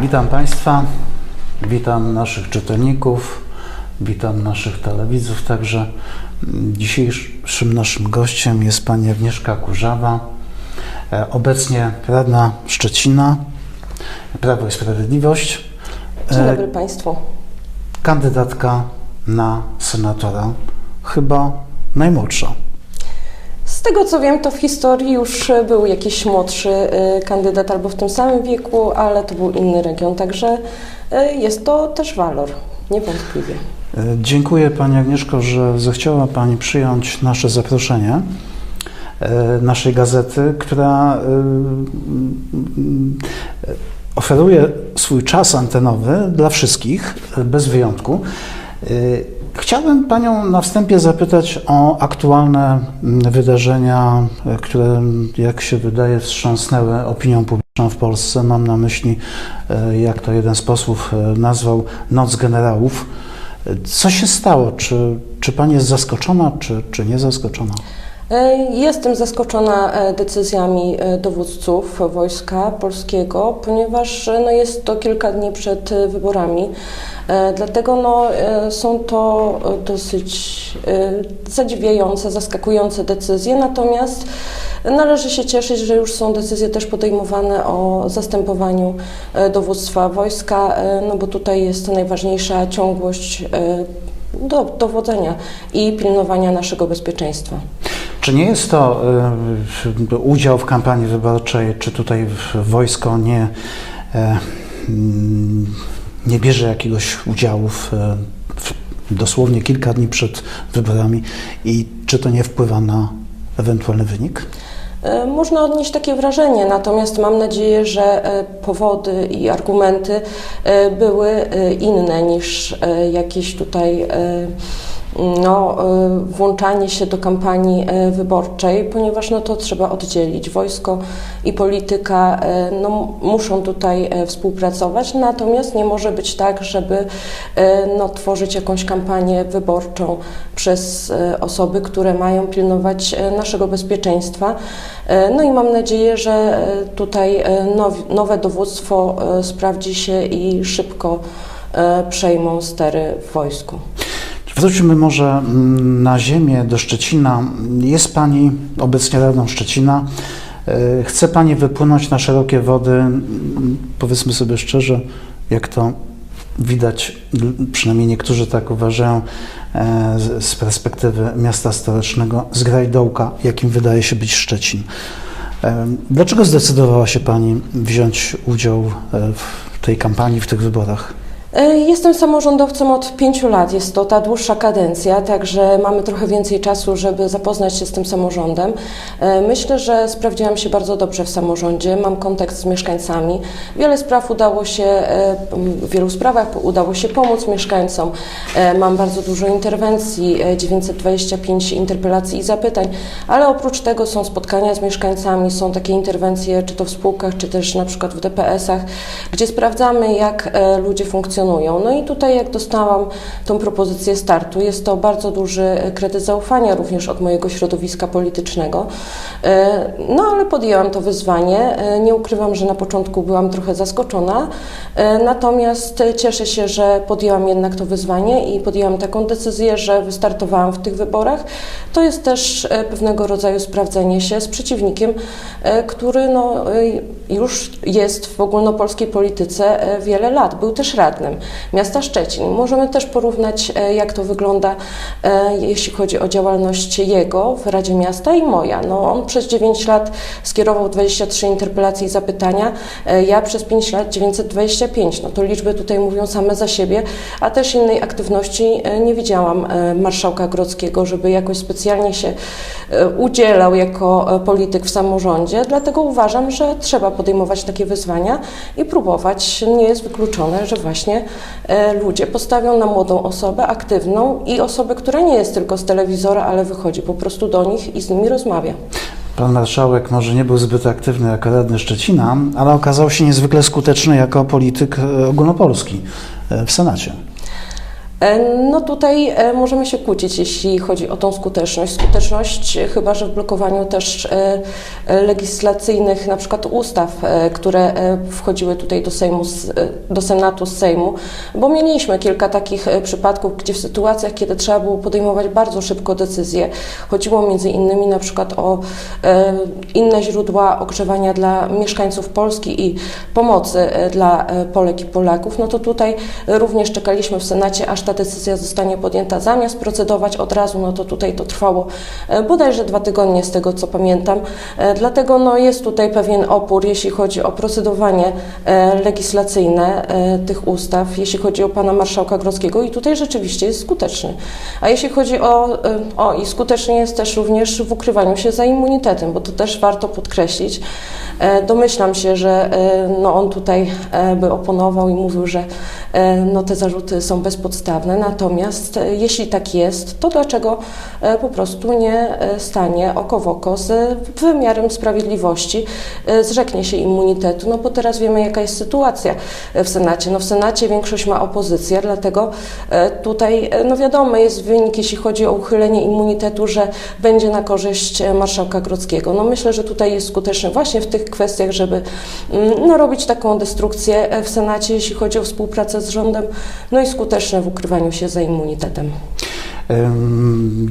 Witam Państwa, witam naszych czytelników, witam naszych telewidzów. Także dzisiejszym naszym gościem jest pani Agnieszka Kurzawa, e, obecnie radna Szczecina, Prawo i Sprawiedliwość, Dzień e, dobry Państwu. kandydatka na senatora, chyba najmłodsza. Tego co wiem, to w historii już był jakiś młodszy y, kandydat albo w tym samym wieku, ale to był inny region, także y, jest to też walor, niewątpliwie. E, Dziękuję Pani Agnieszko, że zechciała Pani przyjąć nasze zaproszenie e, naszej gazety, która e, e, oferuje swój czas antenowy dla wszystkich, e, bez wyjątku. Chciałbym Panią na wstępie zapytać o aktualne mm, wydarzenia, e, które, jak się wydaje, wstrząsnęły opinią publiczną w Polsce. Mam na myśli, e, jak to jeden z posłów e, nazwał, Noc Generałów. Co się stało? Czy, czy pani jest zaskoczona, czy, czy nie zaskoczona? E, Jestem zaskoczona e, decyzjami e, dowódców wojska polskiego, ponieważ no, jest to kilka dni przed wyborami. Dlatego no, są to dosyć zadziwiające, zaskakujące decyzje, natomiast należy się cieszyć, że już są decyzje też podejmowane o zastępowaniu dowództwa wojska, no bo tutaj jest najważniejsza ciągłość do, dowodzenia i pilnowania naszego bezpieczeństwa. Czy nie jest to y, udział w kampanii wyborczej, czy tutaj wojsko nie, e, mm, nie bierze jakiegoś udziału w, e, w dosłownie kilka dni przed wyborami i czy to nie wpływa na ewentualny wynik? E, Można odnieść takie wrażenie, natomiast mam nadzieję, że powody i argumenty były inne niż jakieś tutaj no, e, włączanie się do kampanii e, wyborczej, ponieważ no, to trzeba oddzielić. Wojsko i polityka e, no, muszą tutaj współpracować, natomiast nie może być tak, żeby no, tworzyć jakąś kampanię wyborczą przez osoby, które mają pilnować naszego bezpieczeństwa. No i mam nadzieję, że tutaj nowe dowództwo sprawdzi się i szybko przejmą stery w wojsku. Wróćmy może mm, na ziemię, do Szczecina. Jest Pani obecnie radną Szczecina. E, Chce Pani wypłynąć na szerokie wody, powiedzmy sobie szczerze, jak to widać, przynajmniej niektórzy tak uważają, e, z- perspektywy miasta stołecznego, z grajdołka, jakim wydaje się być Szczecin. E, Dlaczego zdecydowała się Pani wziąć udział w tej kampanii, w tych wyborach? E, Jestem samorządowcem od pięciu lat. Jest to ta dłuższa kadencja, także mamy trochę więcej czasu, żeby zapoznać się z tym samorządem. E, Myślę, że sprawdziłam się bardzo dobrze w samorządzie. Mam kontakt z mieszkańcami. Wiele spraw udało się, e, w wielu sprawach udało się pomóc mieszkańcom. Mam bardzo dużo interwencji, e, 925 interpelacji i zapytań, ale oprócz tego są spotkania z mieszkańcami, są takie interwencje, czy to w spółkach, czy też na przykład w DPS-ach, gdzie sprawdzamy, jak ludzie funkcjonują. No i tutaj, jak dostałam tą propozycję startu, jest to bardzo duży e, kredyt zaufania również od mojego środowiska politycznego. E, No ale podjęłam to wyzwanie. E, Nie ukrywam, że na początku byłam trochę zaskoczona, natomiast cieszę się, że podjęłam jednak to wyzwanie i podjęłam taką decyzję, że wystartowałam w tych wyborach. To jest też pewnego rodzaju sprawdzenie się z przeciwnikiem, który no, już jest w ogólnopolskiej polityce wiele lat. Był też miasta Szczecin. Możemy też porównać, e, jak to wygląda, e, jeśli chodzi o działalność jego w Radzie Miasta i moja. No, on przez 9 lat skierował 23 interpelacje i zapytania, e, ja przez 5 lat 925. No to liczby tutaj mówią same za siebie, a też innej aktywności nie widziałam marszałka Grodzkiego, żeby jakoś specjalnie się udzielał jako polityk w samorządzie. Dlatego uważam, że trzeba podejmować takie wyzwania i próbować. Nie jest wykluczone, że właśnie e, ludzie postawią na młodą osobę aktywną i osobę, która nie jest tylko z telewizora, ale wychodzi po prostu do nich i z nimi rozmawia. Pan marszałek może nie był zbyt aktywny jako radny Szczecina, ale okazał się niezwykle skuteczny jako polityk e, ogólnopolski e, w Senacie. E, No tutaj e, możemy się kłócić, jeśli chodzi o tą skuteczność. Skuteczność e, chyba, że w blokowaniu też legislacyjnych, na przykład ustaw, które wchodziły tutaj do Sejmu, do Senatu z Sejmu, bo mieliśmy kilka takich przypadków, gdzie w sytuacjach, kiedy trzeba było podejmować bardzo szybko decyzje, chodziło między innymi na przykład o inne źródła ogrzewania dla mieszkańców Polski i pomocy dla Polek i Polaków, no to tutaj również czekaliśmy w Senacie, aż ta decyzja zostanie podjęta. Zamiast procedować od razu, no to tutaj to trwało e, bodajże dwa tygodnie z tego, co pamiętam. E, Dlatego no, jest tutaj pewien opór, jeśli chodzi o procedowanie e, legislacyjne tych ustaw, jeśli chodzi o pana marszałka Grodzkiego i tutaj rzeczywiście jest skuteczny. A jeśli chodzi o, o i skutecznie jest też również w ukrywaniu się za immunitetem, bo to też warto podkreślić. E, Domyślam się, że e, no, on tutaj e, by oponował i mówił, że no, te zarzuty są bezpodstawne. Natomiast jeśli tak jest, to dlaczego po prostu nie stanie oko w oko z wymiarem sprawiedliwości, zrzeknie się immunitetu? No bo teraz wiemy, jaka jest sytuacja w Senacie. No, w Senacie większość ma opozycję, dlatego tutaj, no wiadomo, jest wynik, jeśli chodzi o uchylenie immunitetu, że będzie na korzyść marszałka Grodzkiego. No myślę, że tutaj jest skuteczny właśnie w tych kwestiach, żeby mm, no, robić taką destrukcję e, w Senacie, jeśli chodzi o współpracę z rządem, no i skuteczne w ukrywaniu się za immunitetem.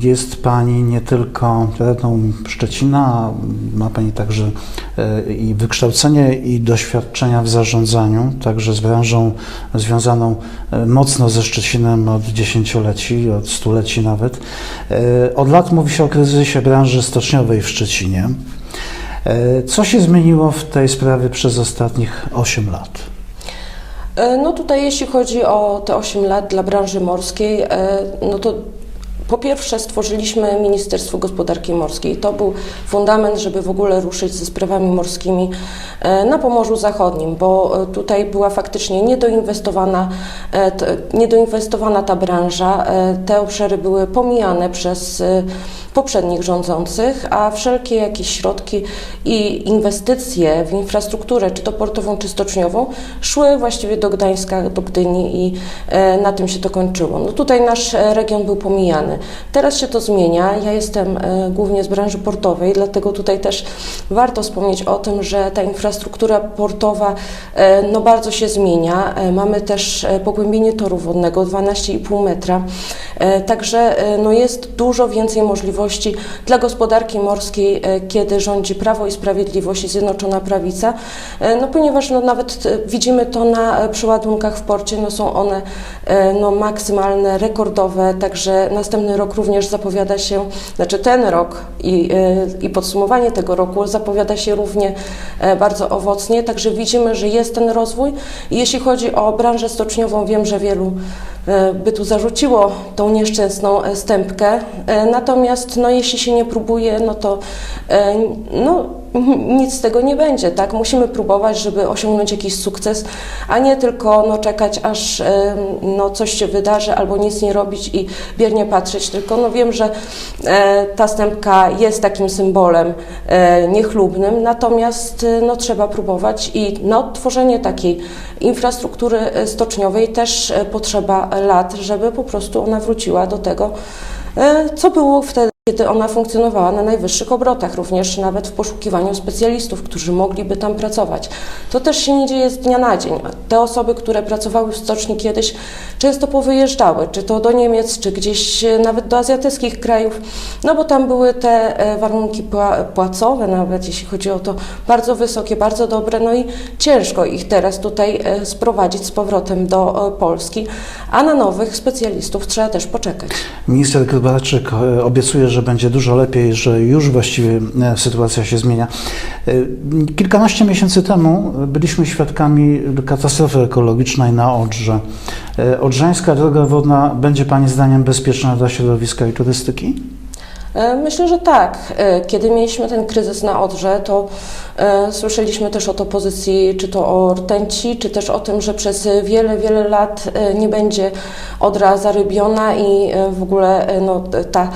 Jest Pani nie tylko radną Szczecina, ma Pani także e, i wykształcenie, i doświadczenia w zarządzaniu, także z branżą związaną e, mocno ze Szczecinem od dziesięcioleci, od stuleci nawet. Od lat mówi się o kryzysie branży stoczniowej w Szczecinie. E, Co się zmieniło w tej sprawie przez ostatnich 8 lat? E, No tutaj jeśli chodzi o te 8 lat dla branży morskiej, e, no to po pierwsze stworzyliśmy Ministerstwo Gospodarki Morskiej. To był fundament, żeby w ogóle ruszyć ze sprawami morskimi e, na Pomorzu Zachodnim, bo e, tutaj była faktycznie niedoinwestowana, e, niedoinwestowana ta branża. Te obszary były pomijane przez poprzednich rządzących, a wszelkie jakieś środki i inwestycje w infrastrukturę, czy to portową, czy stoczniową, szły właściwie do Gdańska, do Gdyni i na tym się to kończyło. No tutaj nasz region był pomijany. Teraz się to zmienia. Ja jestem e, głównie z branży portowej, dlatego tutaj też warto wspomnieć o tym, że ta infrastruktura portowa e, no bardzo się zmienia. E, Mamy też pogłębienie toru wodnego 12,5 metra. Także no jest dużo więcej możliwości dla gospodarki morskiej, kiedy rządzi Prawo i Sprawiedliwość i Zjednoczona Prawica, no ponieważ no nawet widzimy to na przeładunkach w porcie, no są one no maksymalne, rekordowe, także następny rok również zapowiada się, znaczy ten rok i, e, i podsumowanie tego roku zapowiada się równie e, bardzo owocnie, także widzimy, że jest ten rozwój. Jeśli chodzi o branżę stoczniową, wiem, że wielu e, by tu zarzuciło tą nieszczęsną e, stępkę. Natomiast no, jeśli się nie próbuje, no to no, nic z tego nie będzie, tak? Musimy próbować, żeby osiągnąć jakiś sukces, a nie tylko no, czekać, aż no, coś się wydarzy, albo nic nie robić i biernie patrzeć. Tylko no, wiem, że e, ta stępka jest takim symbolem e, niechlubnym, natomiast e, no, trzeba próbować i na odtworzenie takiej infrastruktury e, stoczniowej też e, potrzeba lat, żeby po prostu ona wróciła do tego, e, co było wtedy, kiedy ona funkcjonowała na najwyższych obrotach, również nawet w poszukiwaniu specjalistów, którzy mogliby tam pracować. To też się nie dzieje z dnia na dzień. Te osoby, które pracowały w stoczni kiedyś, często powyjeżdżały, czy to do Niemiec, czy gdzieś e, nawet do azjatyckich krajów, no bo tam były te e, warunki pła- płacowe, nawet jeśli chodzi o to, bardzo wysokie, bardzo dobre, no i ciężko ich teraz tutaj e, sprowadzić z powrotem do Polski, a na nowych specjalistów trzeba też poczekać. Minister Grybarczyk e, obiecuje, że będzie dużo lepiej, że już właściwie e, sytuacja się zmienia. E, Kilkanaście miesięcy temu byliśmy świadkami katastrofy ekologicznej na Odrze. E, Odrzańska droga wodna będzie Pani zdaniem bezpieczna dla środowiska i turystyki? Myślę, że tak. Kiedy mieliśmy ten kryzys na Odrze, to słyszeliśmy też od opozycji, czy to o rtęci, czy też o tym, że przez wiele, wiele lat nie będzie Odra zarybiona i w ogóle no, ta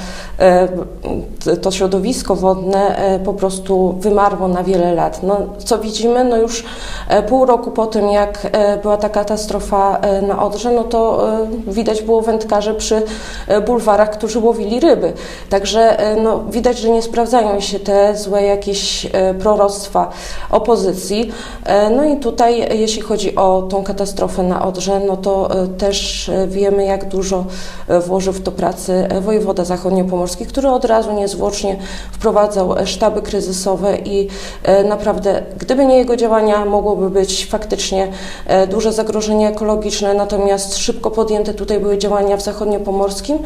to środowisko wodne e, po prostu wymarło na wiele lat. No, co widzimy, no już e, pół roku po tym, jak e, była ta katastrofa e, na Odrze, no to e, widać było wędkarzy przy e, bulwarach, którzy łowili ryby. Także e, no, widać, że nie sprawdzają się te złe jakieś e, proroctwa opozycji. E, No i tutaj, e, jeśli chodzi o tą katastrofę na Odrze, no to e, też e, wiemy, jak dużo e, włożył w to pracy e, wojewoda zachodniopomorski, który od razu niezwłocznie wprowadzał e, sztaby kryzysowe i e, naprawdę, gdyby nie jego działania, mogłoby być faktycznie e, duże zagrożenie ekologiczne, natomiast szybko podjęte tutaj były działania w zachodniopomorskim,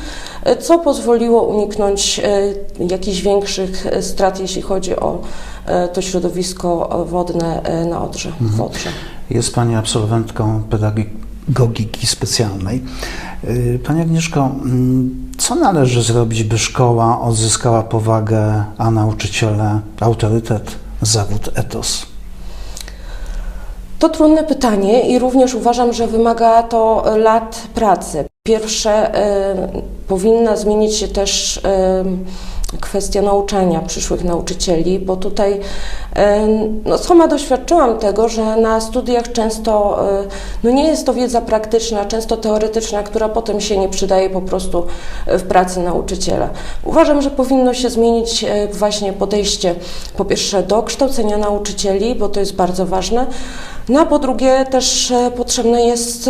co pozwoliło uniknąć jakichś większych strat, jeśli chodzi o to środowisko wodne na Odrze. Odrze. Jest Pani absolwentką pedagogiki specjalnej. Y, Pani Agnieszko, mm, co należy zrobić, by szkoła odzyskała powagę, a nauczyciele autorytet, zawód, etos? To trudne pytanie i również uważam, że wymaga to lat pracy. Pierwsze, e, powinna zmienić się też e, kwestia nauczania przyszłych nauczycieli, bo tutaj e, no, sama doświadczyłam tego, że na studiach często e, no, nie jest to wiedza praktyczna, często teoretyczna, która potem się nie przydaje po prostu w pracy nauczyciela. Uważam, że powinno się zmienić e, właśnie podejście po pierwsze do kształcenia nauczycieli, bo to jest bardzo ważne, no a po drugie też e, potrzebna jest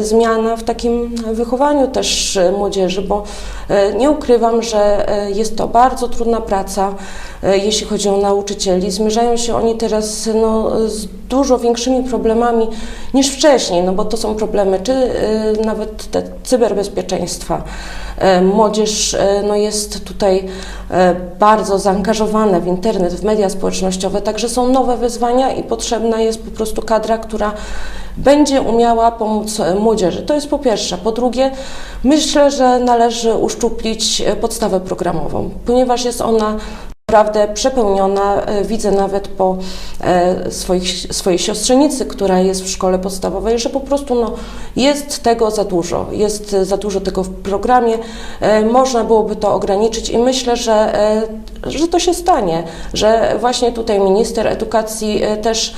zmiana w takim wychowaniu też e, młodzieży, bo e, nie ukrywam, że jest to bardzo trudna praca, jeśli chodzi o nauczycieli. Zmierzają się oni teraz no, z dużo większymi problemami niż wcześniej, no bo to są problemy czy nawet te cyberbezpieczeństwa. Młodzież no, jest tutaj bardzo zaangażowana w internet, w media społecznościowe, także są nowe wyzwania i potrzebna jest po prostu kadra, która będzie umiała pomóc e, młodzieży. To jest po pierwsze. Po drugie, myślę, że należy uszczuplić e, podstawę programową, ponieważ jest ona naprawdę przepełniona. E, Widzę nawet po swoich, swojej siostrzenicy, która jest w szkole podstawowej, że po prostu no, jest tego za dużo. Jest za dużo tego w programie. Można byłoby to ograniczyć i myślę, że, że to się stanie, że właśnie tutaj minister edukacji też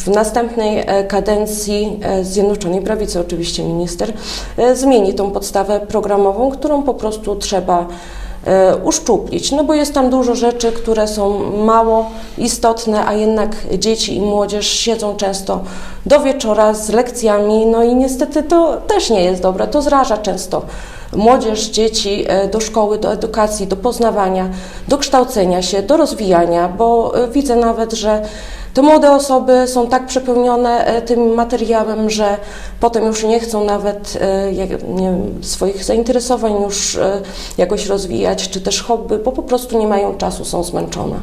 w następnej e, kadencji e, Zjednoczonej Prawicy, oczywiście minister, e, zmieni tą podstawę programową, którą po prostu trzeba e, uszczuplić, no bo jest tam dużo rzeczy, które są mało istotne, a jednak dzieci i młodzież siedzą często do wieczora z lekcjami, no i niestety to też nie jest dobre, to zraża często młodzież, dzieci e, do szkoły, do edukacji, do poznawania, do kształcenia się, do rozwijania, bo e, widzę nawet, że te młode osoby są tak przepełnione e, tym materiałem, że potem już nie chcą nawet e, nie wiem, swoich zainteresowań już e, jakoś rozwijać, czy też hobby, bo po prostu nie mają czasu, są zmęczone.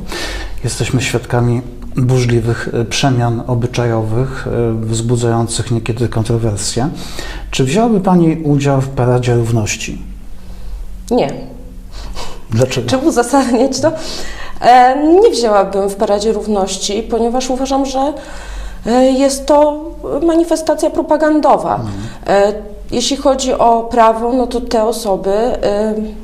Jesteśmy świadkami burzliwych przemian obyczajowych, wzbudzających niekiedy kontrowersje. Czy wzięłaby Pani udział w Paradzie Równości? Nie. Dlaczego? Czy uzasadniać to? E, Nie wzięłabym w Paradzie Równości, ponieważ uważam, że e, jest to manifestacja propagandowa. E, Jeśli chodzi o prawo, no to te osoby,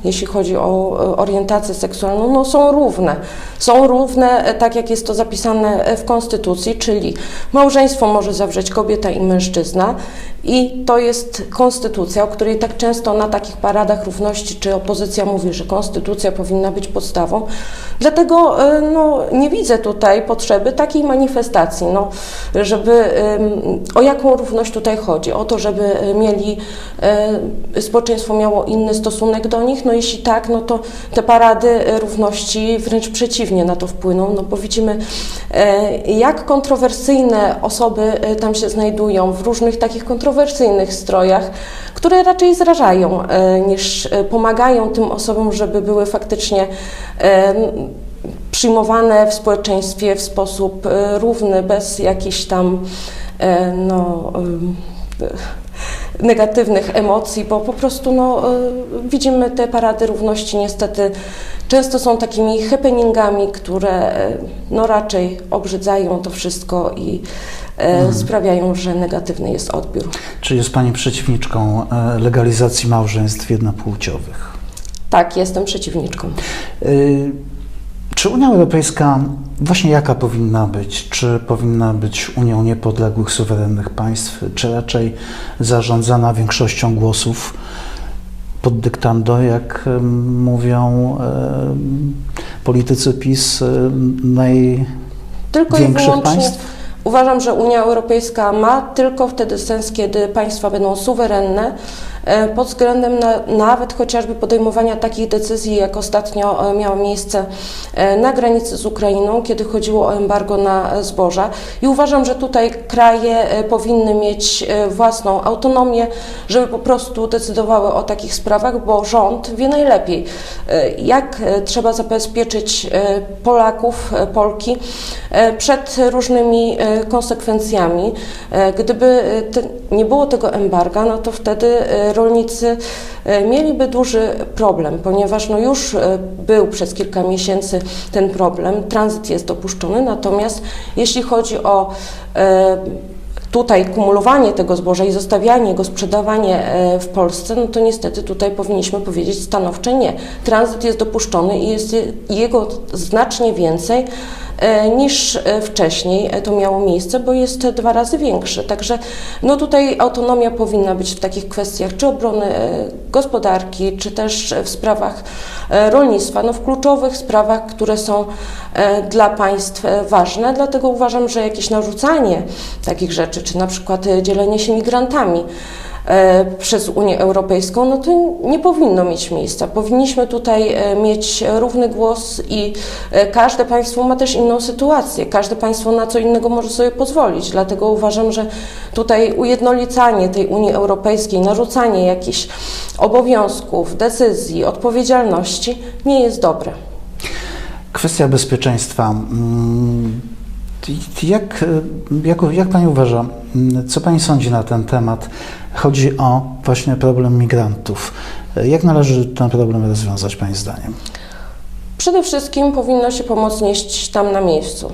jeśli chodzi o e, orientację seksualną, no są równe. Są równe, e, tak jak jest to zapisane e, w Konstytucji, czyli małżeństwo może zawrzeć kobieta i mężczyzna i to jest konstytucja, o której tak często na takich paradach równości czy opozycja mówi, że konstytucja powinna być podstawą. Dlatego e, no, nie widzę tutaj potrzeby takiej manifestacji, no, żeby o jaką równość tutaj chodzi? O to, żeby e, e, społeczeństwo miało inny stosunek do nich? No jeśli tak, no to te parady równości wręcz przeciwnie na to wpłyną, no bo widzimy e, jak kontrowersyjne osoby e, tam się znajdują w różnych takich kontrowersyjnych strojach, które raczej zrażają niż pomagają tym osobom, żeby były faktycznie przyjmowane w społeczeństwie w sposób równy, bez jakichś tam no, negatywnych emocji, bo po prostu no, e, widzimy te parady równości niestety często są takimi happeningami, które e, no, raczej obrzydzają to wszystko i e, sprawiają, że negatywny jest odbiór. Czy jest Pani przeciwniczką legalizacji małżeństw jednopłciowych? Tak, jestem przeciwniczką. Y, Czy Unia Europejska, właśnie jaka powinna być? Czy powinna być Unią niepodległych, suwerennych państw, czy raczej zarządzana większością głosów pod dyktando, jak mówią em, politycy PiS, em, naj, Tylko i Większych wyłącznie państw? uważam, że Unia Europejska ma tylko wtedy sens, kiedy państwa będą suwerenne e, pod względem na, nawet chociażby podejmowania takich decyzji, jak ostatnio e, miało miejsce e, na granicy z Ukrainą, kiedy chodziło o embargo na e, zboża. I uważam, że tutaj kraje e, powinny mieć e, własną autonomię, żeby po prostu decydowały o takich sprawach, bo rząd wie najlepiej, e, jak e, trzeba zabezpieczyć e, Polaków, e, Polki e, przed różnymi e, konsekwencjami. E, Gdyby e, te, nie było tego embarga, no to wtedy e, rolnicy e, mieliby duży problem, ponieważ no już e, był przez kilka miesięcy ten problem, tranzyt jest dopuszczony, natomiast jeśli chodzi o e, tutaj kumulowanie tego zboża i zostawianie go, sprzedawanie w Polsce, no to niestety tutaj powinniśmy powiedzieć stanowcze nie. Tranzyt jest dopuszczony i jest je- jego znacznie więcej niż e, wcześniej e, to miało miejsce, bo jest dwa razy większy. Także no tutaj autonomia powinna być w takich kwestiach, czy obrony e, gospodarki, czy też w sprawach e, rolnictwa, no w kluczowych sprawach, które są e, dla państw e, ważne. Dlatego uważam, że jakieś narzucanie takich rzeczy, czy na przykład e, dzielenie się migrantami, e, przez Unię Europejską, no to nie powinno mieć miejsca. Powinniśmy tutaj e, mieć równy głos i e, każde państwo ma też inną sytuację. Każde państwo na co innego może sobie pozwolić. Dlatego uważam, że tutaj ujednolicanie tej Unii Europejskiej, narzucanie jakichś obowiązków, decyzji, odpowiedzialności nie jest dobre. Kwestia bezpieczeństwa. Mm, Jak, jak, jak Pani uważa, mm, co Pani sądzi na ten temat? Chodzi o właśnie problem migrantów. Jak należy ten problem rozwiązać Pani zdaniem? Przede wszystkim powinno się pomoc nieść tam na miejscu.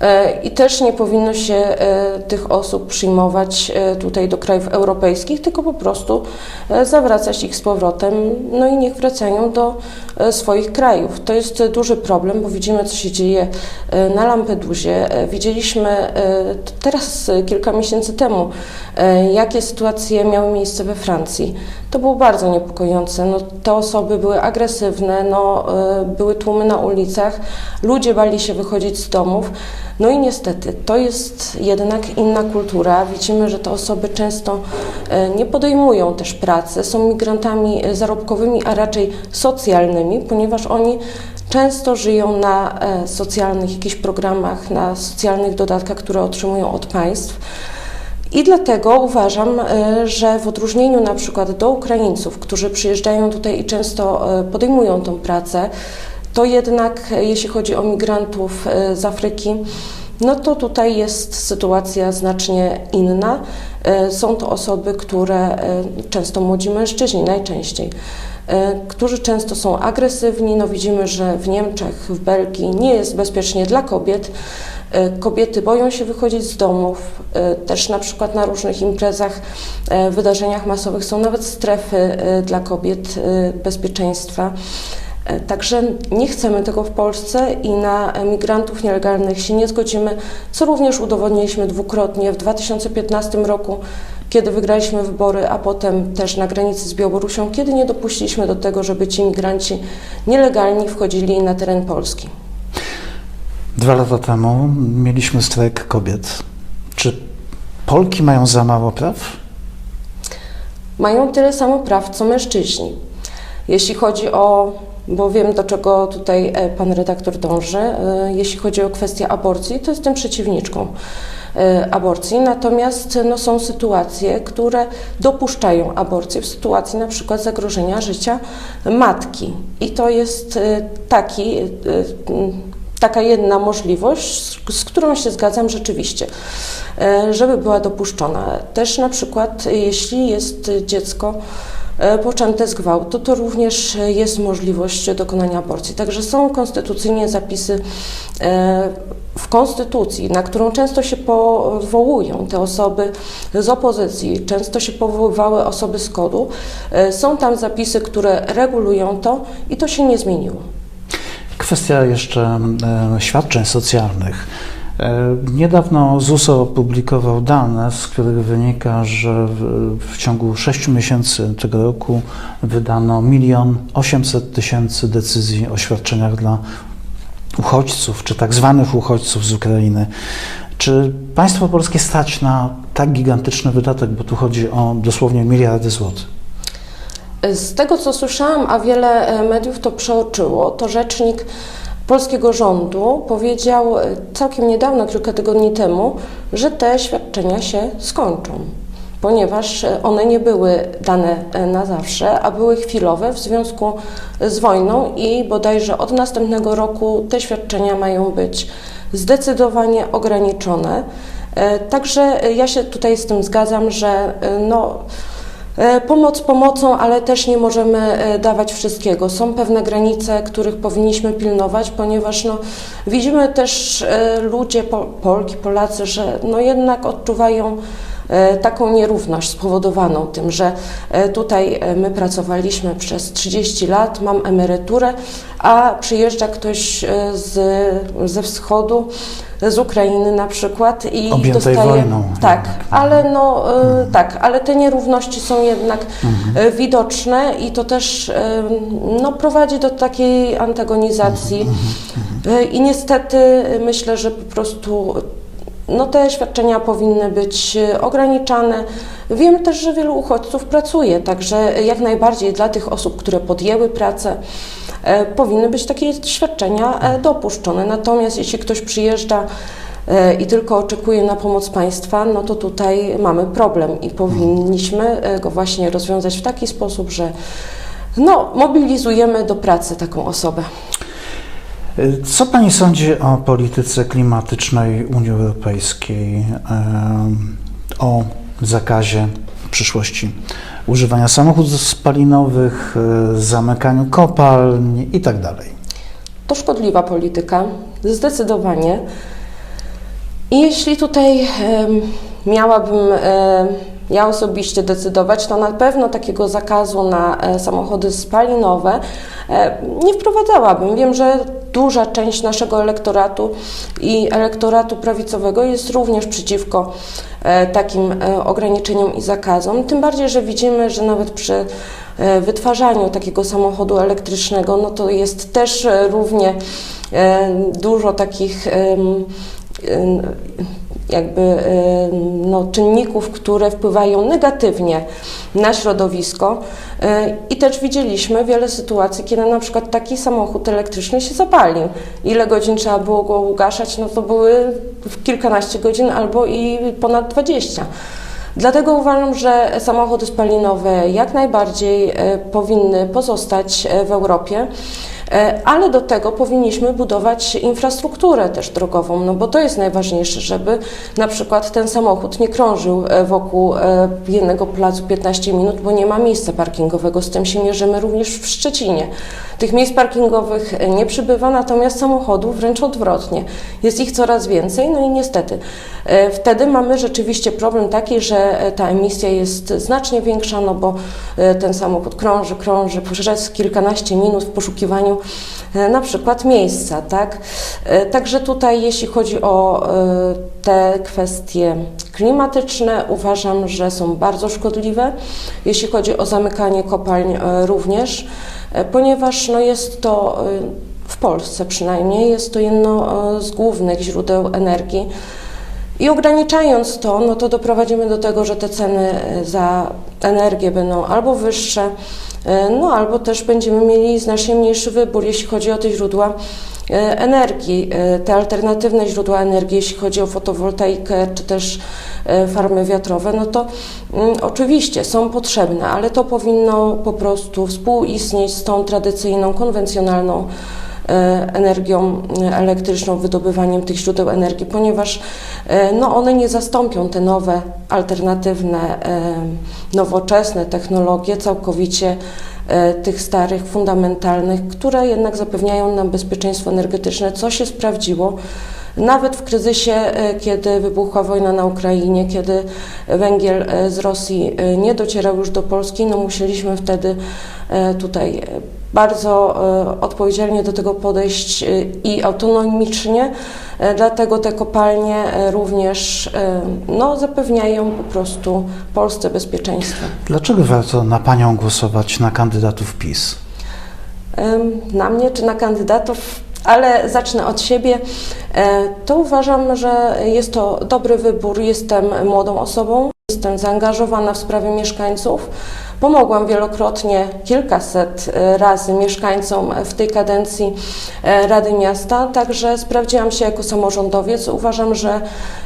E, I też nie powinno się e, tych osób przyjmować e, tutaj do krajów europejskich, tylko po prostu zawracać ich z powrotem, no i niech wracają do swoich krajów. To jest duży problem, bo widzimy, co się dzieje na Lampedusie. Widzieliśmy teraz kilka miesięcy temu, jakie sytuacje miały miejsce we Francji. To było bardzo niepokojące. No, te osoby były agresywne, no, e, były tłumy na ulicach, ludzie bali się wychodzić z domów. No i niestety, to jest jednak inna kultura. Widzimy, że te osoby często e, nie podejmują też pracy, są migrantami e, zarobkowymi, a raczej socjalnymi, ponieważ oni często żyją na e, socjalnych jakichś programach, na socjalnych dodatkach, które otrzymują od państw. I dlatego uważam, e, że w odróżnieniu na przykład do Ukraińców, którzy przyjeżdżają tutaj i często e, podejmują tą pracę, to jednak e, jeśli chodzi o migrantów z Afryki, no to tutaj jest sytuacja znacznie inna. Są to osoby, które często młodzi mężczyźni najczęściej, którzy często są agresywni. No widzimy, że w Niemczech, w Belgii nie jest bezpiecznie dla kobiet. E, Kobiety boją się wychodzić z domów, e, też na przykład na różnych imprezach, e, wydarzeniach masowych są nawet strefy dla kobiet bezpieczeństwa. Także nie chcemy tego w Polsce i na migrantów nielegalnych się nie zgodzimy, co również udowodniliśmy dwukrotnie w 2015 roku, kiedy wygraliśmy wybory, a potem też na granicy z Białorusią, kiedy nie dopuściliśmy do tego, żeby ci migranci nielegalni wchodzili na teren Polski. Dwa lata temu mieliśmy strajk kobiet. Czy Polki mają za mało praw? mają tyle samo praw co mężczyźni. Jeśli chodzi o, bo wiem do czego tutaj e, pan redaktor dąży, e, jeśli chodzi o kwestię aborcji, to jestem przeciwniczką e, aborcji, natomiast no, są sytuacje, które dopuszczają aborcję w sytuacji na przykład zagrożenia życia matki i to jest taki taka jedna możliwość, z, z którą się zgadzam rzeczywiście, e, żeby była dopuszczona. Też na przykład, jeśli jest dziecko e, poczęte z gwałtu, to również jest możliwość dokonania aborcji. Także są konstytucyjnie zapisy e, w konstytucji, na którą często się powołują te osoby z opozycji, często się powoływały osoby z kodu. Są tam zapisy, które regulują to i to się nie zmieniło. Kwestia jeszcze e, świadczeń socjalnych. E, Niedawno ZUS opublikował dane, z których wynika, że w, ciągu 6 miesięcy tego roku wydano 1 800 tysięcy decyzji o świadczeniach dla uchodźców, czy tak zwanych uchodźców z Ukrainy. Czy państwo polskie stać na tak gigantyczny wydatek, bo tu chodzi o dosłownie miliardy złotych? Z tego, co słyszałam, a wiele e, mediów to przeoczyło, to rzecznik polskiego rządu powiedział e, całkiem niedawno, kilka tygodni temu, że te świadczenia się skończą, ponieważ e, one nie były dane na zawsze, a były chwilowe w związku z wojną i bodajże od następnego roku te świadczenia mają być zdecydowanie ograniczone. Także ja się tutaj z tym zgadzam, że no, Pomoc pomocą, ale też nie możemy e, dawać wszystkiego. Są pewne granice, których powinniśmy pilnować, ponieważ no, widzimy też e, ludzie, po, Polki, Polacy, że no, jednak odczuwają e, taką nierówność spowodowaną tym, że e, tutaj e, my pracowaliśmy przez 30 lat, mam emeryturę, a przyjeżdża ktoś e, z, ze wschodu, z Ukrainy na przykład i Objętej dostaje... wojną. Tak, jednak. ale no e, tak, ale te nierówności są jednak e, widoczne i to też e, no, prowadzi do takiej antagonizacji. E, I niestety e, myślę, że po prostu no, te świadczenia powinny być e, ograniczane. Wiem też, że wielu uchodźców pracuje, także jak najbardziej dla tych osób, które podjęły pracę, e, powinny być takie świadczenia e, dopuszczone. Natomiast jeśli ktoś przyjeżdża e, i tylko oczekuje na pomoc państwa, no to tutaj mamy problem i powinniśmy go właśnie rozwiązać w taki sposób, że no, mobilizujemy do pracy taką osobę. Co Pani sądzi o polityce klimatycznej Unii Europejskiej, o zakazie w przyszłości używania samochodów spalinowych, e, zamykaniu kopalń i tak? To szkodliwa polityka, zdecydowanie. I jeśli tutaj miałabym ja osobiście decydować, to na pewno takiego zakazu na e, samochody spalinowe e, nie wprowadzałabym. Wiem, że duża część naszego elektoratu i elektoratu prawicowego jest również przeciwko e, takim ograniczeniom i zakazom. Tym bardziej, że widzimy, że nawet przy wytwarzaniu takiego samochodu elektrycznego, no to jest też równie dużo takich jakby em, no, czynników, które wpływają negatywnie na środowisko. E, I też widzieliśmy wiele sytuacji, kiedy na przykład taki samochód elektryczny się zapalił. Ile godzin trzeba było go ugaszać? No to były kilkanaście godzin albo i ponad 20. Dlatego uważam, że samochody spalinowe jak najbardziej e, powinny pozostać w Europie. E, Ale do tego powinniśmy budować infrastrukturę też drogową, no bo to jest najważniejsze, żeby na przykład ten samochód nie krążył e, wokół e, jednego placu 15 minut, bo nie ma miejsca parkingowego. Z tym się mierzymy również w Szczecinie. Tych miejsc parkingowych nie przybywa, natomiast samochodów wręcz odwrotnie. Jest ich coraz więcej, no i niestety wtedy mamy rzeczywiście problem taki, że ta emisja jest znacznie większa, no bo ten samochód krąży, krąży przez kilkanaście minut w poszukiwaniu na przykład miejsca, tak? E, Także tutaj jeśli chodzi o e, te kwestie klimatyczne, uważam, że są bardzo szkodliwe. Jeśli chodzi o zamykanie kopalń e, również, e, ponieważ no jest to e, w Polsce przynajmniej jest to jedno e, z głównych źródeł energii. I ograniczając to, no to doprowadzimy do tego, że te ceny e, za energię będą albo wyższe, e, no albo też będziemy mieli znacznie mniejszy wybór, jeśli chodzi o te źródła e, energii, te alternatywne źródła energii, jeśli chodzi o fotowoltaikę czy też farmy wiatrowe, no to mm, oczywiście są potrzebne, ale to powinno po prostu współistnieć z tą tradycyjną, konwencjonalną energią elektryczną, wydobywaniem tych źródeł energii, ponieważ e, no, one nie zastąpią te nowe, alternatywne, e, nowoczesne technologie całkowicie e, tych starych, fundamentalnych, które jednak zapewniają nam bezpieczeństwo energetyczne, co się sprawdziło. Nawet w kryzysie, e, kiedy wybuchła wojna na Ukrainie, kiedy węgiel e, z Rosji e, nie docierał już do Polski, no musieliśmy wtedy tutaj bardzo odpowiedzialnie do tego podejść i autonomicznie, dlatego te kopalnie również no, zapewniają po prostu Polsce bezpieczeństwo. Dlaczego warto na Panią głosować na kandydatów PiS? Na mnie czy na kandydatów, ale zacznę od siebie. E, To uważam, że jest to dobry wybór. Jestem młodą osobą, jestem zaangażowana w sprawy mieszkańców. Pomogłam wielokrotnie, kilkaset e, razy mieszkańcom w tej kadencji e, Rady Miasta, także sprawdziłam się jako samorządowiec. Uważam, że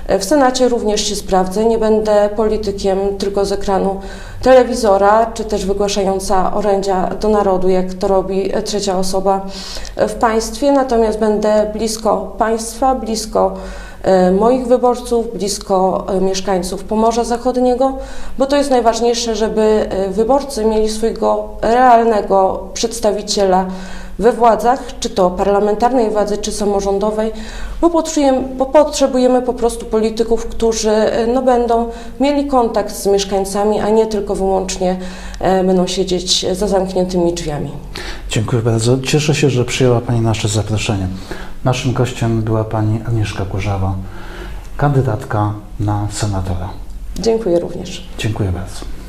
w Senacie również się sprawdzę. Nie będę politykiem tylko z ekranu telewizora, czy też wygłaszająca orędzia do narodu, jak to robi trzecia osoba w państwie, natomiast będę blisko państwa, blisko e, moich wyborców, blisko e, mieszkańców Pomorza Zachodniego, bo to jest najważniejsze, żeby e, wyborcy mieli swojego realnego przedstawiciela we władzach, czy to parlamentarnej władzy, czy samorządowej, bo potrzebujemy, bo potrzebujemy po prostu polityków, którzy e, no, będą mieli kontakt z mieszkańcami, a nie tylko wyłącznie e, będą siedzieć za zamkniętymi drzwiami. Dziękuję bardzo. Cieszę się, że przyjęła Pani nasze zaproszenie. Naszym gościem była Pani Agnieszka Kurzawa, kandydatka na senatora. Dziękuję również. Dziękuję bardzo.